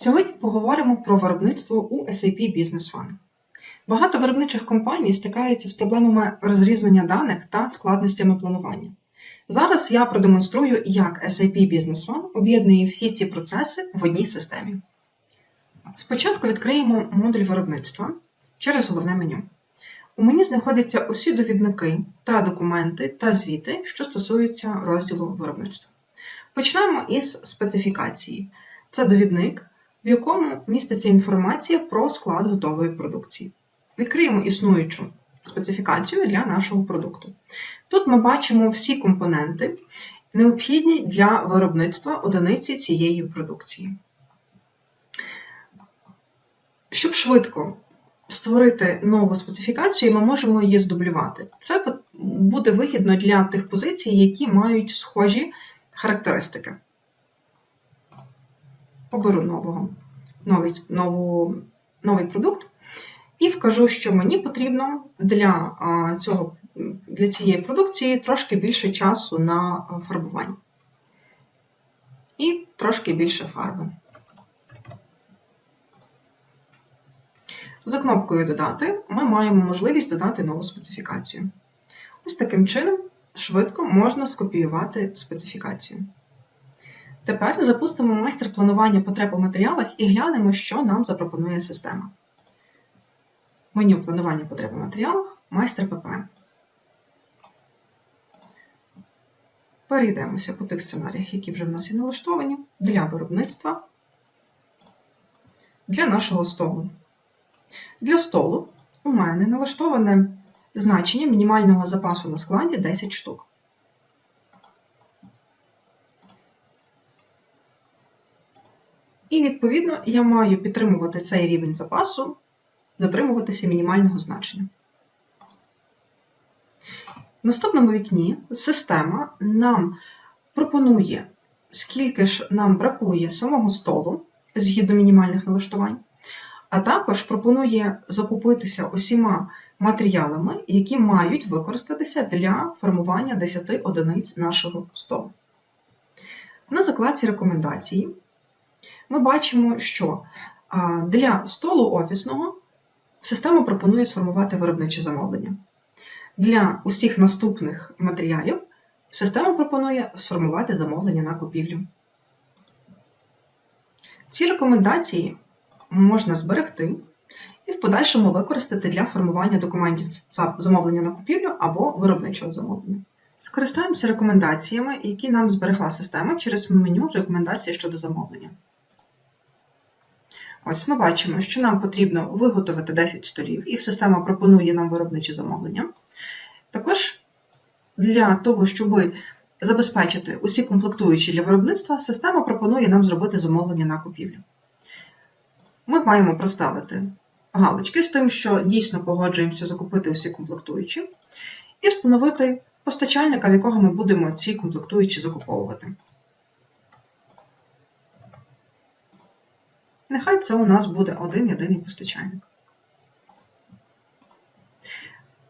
Сьогодні поговоримо про виробництво у SAP Business One. Багато виробничих компаній стикаються з проблемами розрізнення даних та складностями планування. Зараз я продемонструю, як SAP Business One об'єднує всі ці процеси в одній системі. Спочатку відкриємо модуль виробництва через головне меню. У мені знаходяться усі довідники та документи та звіти, що стосуються розділу виробництва. Почнемо із специфікації. Це довідник, в якому міститься інформація про склад готової продукції. Відкриємо існуючу специфікацію для нашого продукту. Тут ми бачимо всі компоненти, необхідні для виробництва одиниці цієї продукції. Щоб швидко створити нову специфікацію, ми можемо її здублювати. Це буде вигідно для тих позицій, які мають схожі характеристики. Оберу нового, новий, нову, новий продукт і вкажу, що мені потрібно для, цього, для цієї продукції трошки більше часу на фарбування. І трошки більше фарби. За кнопкою Додати ми маємо можливість додати нову специфікацію. Ось таким чином швидко можна скопіювати специфікацію. Тепер запустимо майстер планування потреб у матеріалах і глянемо, що нам запропонує система. Меню планування потреб у матеріалах, майстер ППМ. Перейдемося по тих сценаріях, які вже в нас є налаштовані для виробництва, для нашого столу. Для столу у мене налаштоване значення мінімального запасу на складі 10 штук. І, відповідно, я маю підтримувати цей рівень запасу, дотримуватися мінімального значення. В наступному вікні система нам пропонує, скільки ж нам бракує самого столу згідно мінімальних налаштувань, а також пропонує закупитися усіма матеріалами, які мають використатися для формування 10 одиниць нашого столу. На закладці рекомендації ми бачимо, що для столу офісного система пропонує сформувати виробниче замовлення. Для усіх наступних матеріалів система пропонує сформувати замовлення на купівлю. Ці рекомендації можна зберегти і в подальшому використати для формування документів замовлення на купівлю або виробничого замовлення. Скористаємося рекомендаціями, які нам зберегла система через меню рекомендації щодо замовлення. Ось ми бачимо, що нам потрібно виготовити 10 столів, і система пропонує нам виробничі замовлення. Також для того, щоб забезпечити усі комплектуючі для виробництва, система пропонує нам зробити замовлення на купівлю. Ми маємо проставити галочки з тим, що дійсно погоджуємося закупити усі комплектуючі, і встановити постачальника, в якого ми будемо ці комплектуючі закуповувати. Нехай це у нас буде один єдиний постачальник.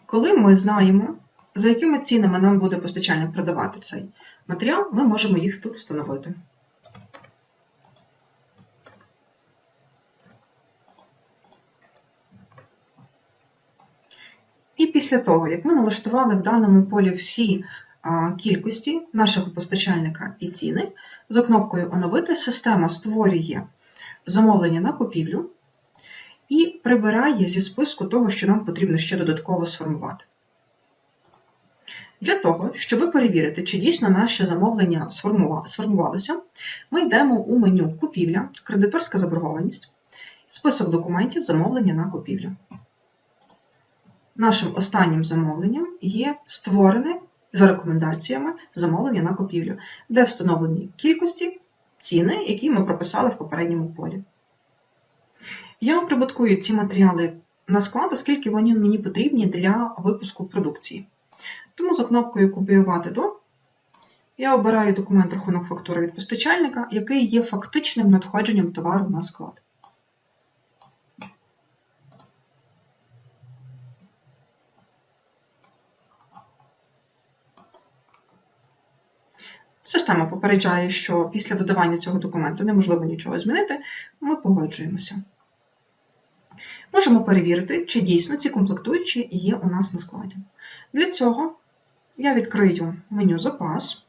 Коли ми знаємо, за якими цінами нам буде постачальник продавати цей матеріал, ми можемо їх тут встановити. І після того, як ми налаштували в даному полі всі кількості нашого постачальника і ціни, за кнопкою Оновити система створює замовлення на купівлю і прибирає зі списку того, що нам потрібно ще додатково сформувати. Для того, щоб перевірити, чи дійсно наше замовлення сформувалося, ми йдемо у меню Купівля, кредиторська заборгованість, список документів замовлення на купівлю. Нашим останнім замовленням є створене за рекомендаціями замовлення на купівлю, де встановлені кількості, ціни, які ми прописали в попередньому полі. Я прибуткую ці матеріали на склад, оскільки вони мені потрібні для випуску продукції. Тому за кнопкою Копіювати до я обираю документ рахунок фактури від постачальника, який є фактичним надходженням товару на склад. Система попереджає, що після додавання цього документу неможливо нічого змінити, ми погоджуємося. Можемо перевірити, чи дійсно ці комплектуючі є у нас на складі. Для цього я відкрию меню Запас.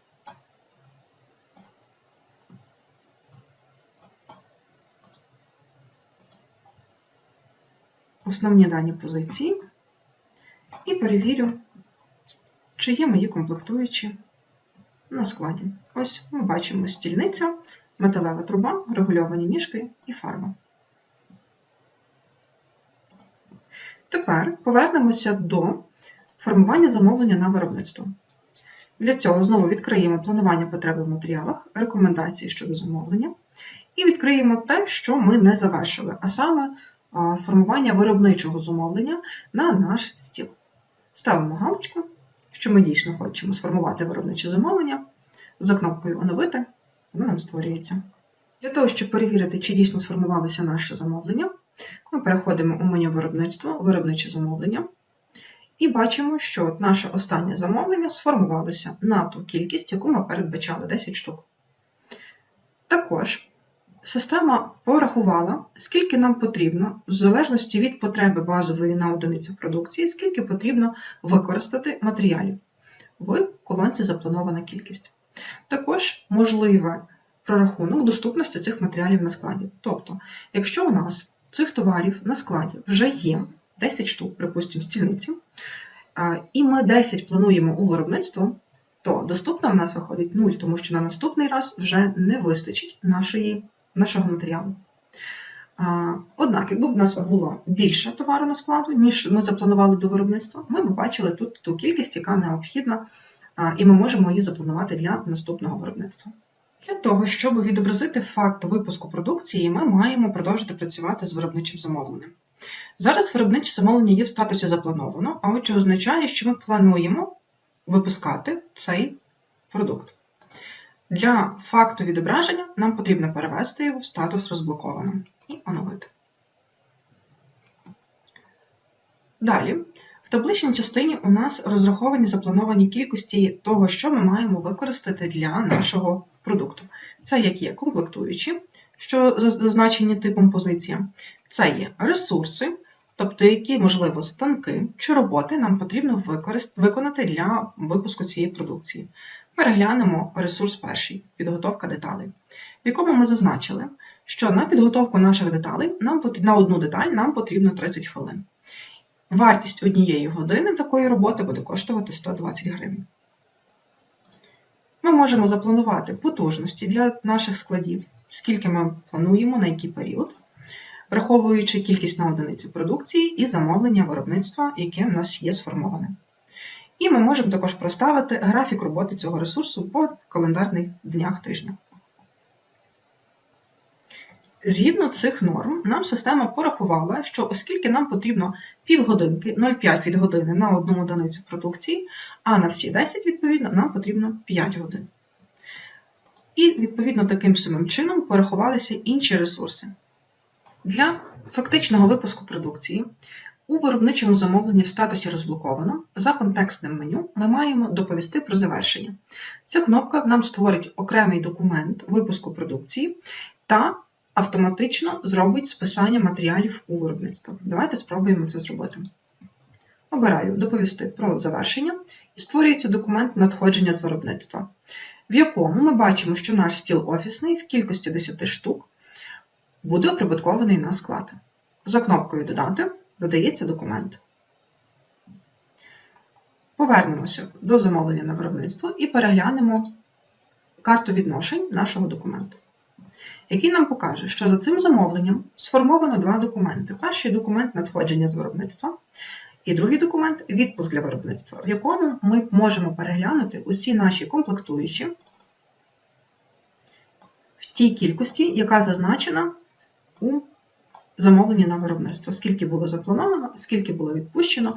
Основні дані позиції і перевірю, чи є мої комплектуючі на складі. Ось ми бачимо стільниця, металева труба, регульовані ніжки і фарба. Тепер повернемося до формування замовлення на виробництво. Для цього знову відкриємо планування потреби в матеріалах, рекомендації щодо замовлення, і відкриємо те, що ми не завершили, а саме формування виробничого замовлення на наш стіл. Ставимо галочку, що ми дійсно хочемо сформувати виробниче замовлення. За кнопкою Оновити воно нам створюється. Для того, щоб перевірити, чи дійсно сформувалося наше замовлення, ми переходимо у меню виробництво, виробниче замовлення, і бачимо, що наше останнє замовлення сформувалося на ту кількість, яку ми передбачали 10 штук. Також система порахувала, скільки нам потрібно, в залежності від потреби базової на одиницю продукції, скільки потрібно використати матеріалів в колонці запланована кількість. Також можливе прорахунок доступності цих матеріалів на складі. Тобто, якщо у нас цих товарів на складі вже є 10 штук, припустимо, стільниці, і ми 10 плануємо у виробництво, то доступно в нас виходить 0, тому що на наступний раз вже не вистачить нашої, нашого матеріалу. Однак, якби в нас було більше товару на складу, ніж ми запланували до виробництва, ми б бачили тут ту кількість, яка необхідна, і ми можемо її запланувати для наступного виробництва. Для того, щоб відобразити факт випуску продукції, ми маємо продовжити працювати з виробничим замовленням. Зараз виробниче замовлення є в статусі заплановано, а отже означає, що ми плануємо випускати цей продукт. Для факту відображення нам потрібно перевести його в статус розблоковано і оновити. Далі, в табличній частині у нас розраховані заплановані кількості того, що ми маємо використати для нашого продукту. Це як є комплектуючі, що зазначені типом позиція, це є ресурси, тобто які, можливо, станки чи роботи нам потрібно виконати для випуску цієї продукції. Переглянемо ресурс перший підготовка деталей, в якому ми зазначили, що на підготовку наших деталей нам на одну деталь нам потрібно 30 хвилин. Вартість однієї години такої роботи буде коштувати 120 гривень. Ми можемо запланувати потужності для наших складів, скільки ми плануємо, на який період, враховуючи кількість на одиницю продукції і замовлення виробництва, яке в нас є сформоване. І ми можемо також проставити графік роботи цього ресурсу по календарних днях тижня. Згідно цих норм, нам система порахувала, що оскільки нам потрібно півгодинки 0,5 від години на одну одиницю продукції, а на всі 10, відповідно, нам потрібно 5 годин. І, відповідно, таким самим чином порахувалися інші ресурси. Для фактичного випуску продукції у виробничому замовленні в статусі розблоковано за контекстним меню ми маємо доповісти про завершення. Ця кнопка нам створить окремий документ випуску продукції та автоматично зробить списання матеріалів у виробництво. Давайте спробуємо це зробити. Обираю доповісти про завершення і створюється документ надходження з виробництва, в якому ми бачимо, що наш стіл офісний в кількості 10 штук буде оприбуткований на склад. За кнопкою Додати додається документ. Повернемося до замовлення на виробництво і переглянемо карту відношень нашого документу який нам покаже, що за цим замовленням сформовано два документи. Перший документ надходження з виробництва, і другий документ відпуск для виробництва, в якому ми можемо переглянути усі наші комплектуючі в тій кількості, яка зазначена у замовленні на виробництво, скільки було заплановано, скільки було відпущено,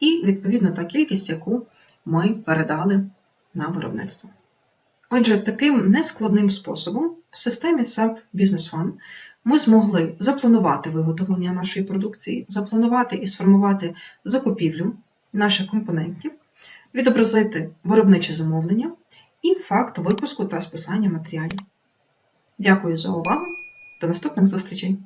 і, відповідно, та кількість, яку ми передали на виробництво. Отже, таким нескладним способом в системі SAP Business One ми змогли запланувати виготовлення нашої продукції, запланувати і сформувати закупівлю наших компонентів, відобразити виробниче замовлення і факт випуску та списання матеріалів. Дякую за увагу. До наступних зустрічей!